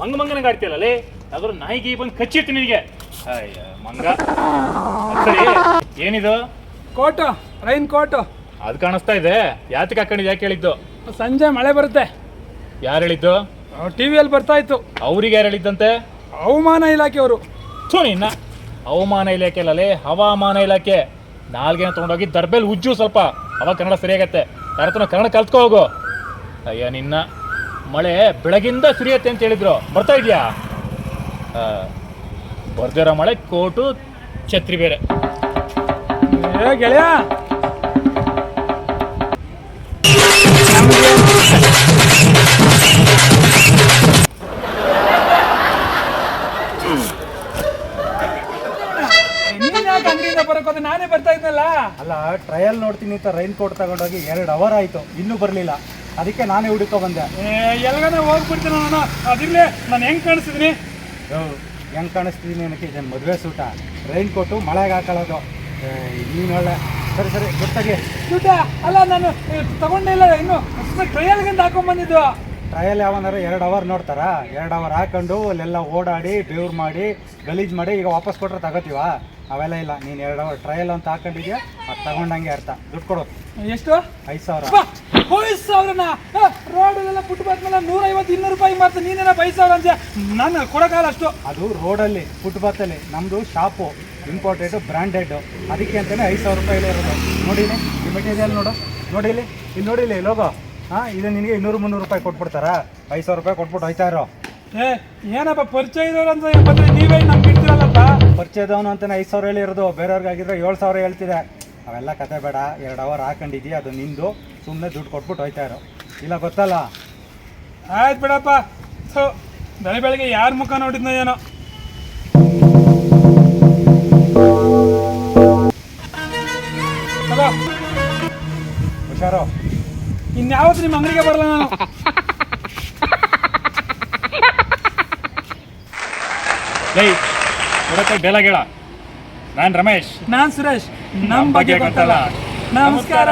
ಮಂಗ ಮಂಗನ ಆಡ್ತೀಯಲ್ಲ ಅದ್ರ ನಾಯಿಗೆ ಬಂದು ಕಚ್ಚಿರ್ತೀನಿ ನಿನಗೆ. ಅಯ್ಯ ಮಂಗ. ಏನಿದು? Coat raincoat. ಅದು ಕಾಣಿಸ್ತಾ ಇದೆ. ಯಾತಕ್ಕೆ ಹಾಕೊಂಡಿದ್ದು ಯಾಕೆ ಹೇಳಿದ್ದು? ಸಂಜೆ ಮಳೆ ಬರುತ್ತೆ. ಯಾರು ಹೇಳಿದ್ದು? ಟಿ ವಿಯಲ್ಲಿ ಬರ್ತಾ ಇತ್ತು. ಅವ್ರಿಗೆ ಯಾರು ಹೇಳಿದ್ದಂತೆ? ಹವಾಮಾನ ಇಲಾಖೆಯವರು ಸೊ ಇನ್ನ ಹವಾಮಾನ ಇಲಾಖೆ ಅಲ್ಲಲೇ ಹವಾಮಾನ ಇಲಾಖೆ. ನಾಲ್ಗೆನ ತೊಗೊಂಡೋಗಿ ದರ್ಬೆಲ್ ಉಜ್ಜು ಸ್ವಲ್ಪ. ಅವಾಗ ಕನ್ನಡ ಸರಿಯಾಗತ್ತೆ. ಯಾರತ್ರ ಕನ್ನಡ ಕಲ್ತ್ಕೋ ಹೋಗು. ಅಯ್ಯ, ನಿನ್ನ ಮಳೆ ಬೆಳಗಿಂದ ಸುರಿಯತ್ತೆ ಅಂತ ಹೇಳಿದ್ರು. ಬರ್ತಾ ಇದೆಯಾ? ಬರ್ದಿರೋ ಮಳೆ ಕೋಟು ಛತ್ರಿ ಬೇರೆ. ಗೆಳೆಯ ಅಂಗಡಿಯಿಂದ ಬರಕೋದು ನಾನೇ ಬರ್ತಾ ಇದ್ನಲ್ಲ? ಅಲ್ಲ ಟ್ರಯಲ್ ನೋಡ್ತೀನಿ ಅಂತ ರೈನ್ ಕೋಟ್ ತಗೊಂಡೋಗಿ ಎರಡು ಅವರ್ ಆಯ್ತು ಇನ್ನೂ ಬರಲಿಲ್ಲ. ಅದಕ್ಕೆ ನಾನೇ ಹುಡುಕೋ ಬಂದೆ. ಎಲ್ಗಾನ ಹೋಗ್ಬಿಡ್ತೀನಿ ನಾನು ಅದಿರ್ಲಿ ನಾನು ಹೆಂಗ್ ಕಾಣಿಸ್ತಿದ್ದೀನಿ? ಹೆಂಗೆ ಕಾಣಿಸ್ತೀನಿ ನನಗೆ ಇದನ್ನ ಮದುವೆ ಸೂಟ. ರೈನ್ ಕೋಟು ಮಳೆಗೆ ಹಾಕೊಳ್ಳೋದು. ನೀನು ಒಳ್ಳೆ. ಸರಿ ಸರಿ ಗೊತ್ತಾಗಿ ಸೂಟ ಅಲ್ಲ ನಾನು ತಗೊಂಡಿಲ್ಲ ತಗೊಂಡೇ ಇಲ್ಲ ಇನ್ನು ಟ್ರಯಲ್ಗಿಂತ ಹಾಕೊಂಡ್ ಬಂದಿದ್ದು. ಟ್ರಯಲ್ ಯಾವನಾರು ಎರಡು ಅವರ್ ನೋಡ್ತಾರಾ? ಎರಡು ಅವರ್ ಹಾಕೊಂಡು ಅಲ್ಲೆಲ್ಲ ಓಡಾಡಿ ಬೇವ್ರು ಮಾಡಿ ಗಲೀಜು ಮಾಡಿ ಈಗ ವಾಪಸ್ ಕೊಟ್ರೆ ತಗೋತೀವ? ಅವೆಲ್ಲ ಇಲ್ಲ. ನೀನು ಎರಡು ಅವರ್ ಟ್ರಯಲ್ ಅಂತ ಹಾಕೊಂಡಿದ್ಯಾ? ಅದು ತಗೊಂಡಂಗೆ ಅರ್ಥ. ದುಡ್ಡು ಕೊಡು. ಎಷ್ಟು? ಐದು ಸಾವಿರ. ಐದು ಸಾವಿರನ? ರೋಡಲ್ಲೆಲ್ಲ ಫುಟ್ಪಾತ್ ಮೇಲೆ ನೂರೈವತ್ತು ಇನ್ನೂರು ರೂಪಾಯಿ ಮಾಡ್ತೀನಿ ನೀನೇನ ಐದು ಸಾವಿರ ಅಂತ ನಾನು ಕೊಡಕಾಲ ಅಷ್ಟು ಅದು ರೋಡಲ್ಲಿ ಫುಟ್ಪಾತಲ್ಲಿ ನಮ್ಮದು ಶಾಪು ಇಂಪಾರ್ಟೆಂಟು ಬ್ರ್ಯಾಂಡೆಡ್ ಅದಕ್ಕೆ ಅಂತಲೇ ಐದು ಸಾವಿರ ರೂಪಾಯಿ ಇರೋದು. ನೋಡಿಲಿ ಈ ಮೆಟೀರಿಯಲ್ ನೋಡು. ನೋಡಿಲಿ ಇಲ್ಲಿ ನೋಡಿಲಿ ಲೋಗೋ ಹಾಂ ಇದು ನಿನಗೆ ಇನ್ನೂರು ಮುನ್ನೂರು ರೂಪಾಯಿ ಕೊಟ್ಬಿಡ್ತಾರಾ? ಐದು ಸಾವಿರ ರೂಪಾಯಿ ಕೊಟ್ಬಿಟ್ಟು ಹೋಯ್ತಾ ಇರೋ. ಏ ಏನಪ್ಪ ಪರಿಚಯ ಇರೋರು ಅಂತ ಬಂದ್ರೆ ನೀವೇ ನಮ್ಗೆ ಇರ್ತಿರಲ್ಲಪ್ಪ ಪರಿಚಯದವನು ಅಂತ ಐದು ಸಾವಿರ ಹೇಳಿರೋದು ಬೇರೆಯವ್ರಿಗಾಗಿದ್ರೆ ಏಳು ಸಾವಿರ ಹೇಳ್ತಿದೆ. ಅವೆಲ್ಲ ಕತೆ ಬೇಡ. ಎರಡು ಅವರ್ ಹಾಕೊಂಡಿದ್ದಿ ಅದು ನಿಂದು. ಸುಮ್ಮನೆ ದುಡ್ಡು ಕೊಟ್ಬಿಟ್ಟು ಹೋಯ್ತಾ ಇರೋ. ಇಲ್ಲ ಗೊತ್ತಲ್ಲ? ಆಯ್ತು ಬಿಡಪ್ಪ. ಸೊ ಬೆಳೆ ಬೆಳಗ್ಗೆ ಯಾರ ಮುಖ ನೋಡಿದ್ನ ಏನೋ. ಹುಷಾರು. ಇನ್ಯಾವತ್ತು ನಿಮ್ಮ ಅಂಗಡಿಗೆ ಬರಲ್ಲ ನಾನು. ಕೊಡಕ್ಕೆ ಬೇಲಾಗೇಳ ನಾನು ರಮೇಶ್. ನಾನು ಸುರೇಶ್. ನಮ್ಮ ಬಗ್ಗೆ ಗೊತ್ತಲ್ಲ. ನಮಸ್ಕಾರ.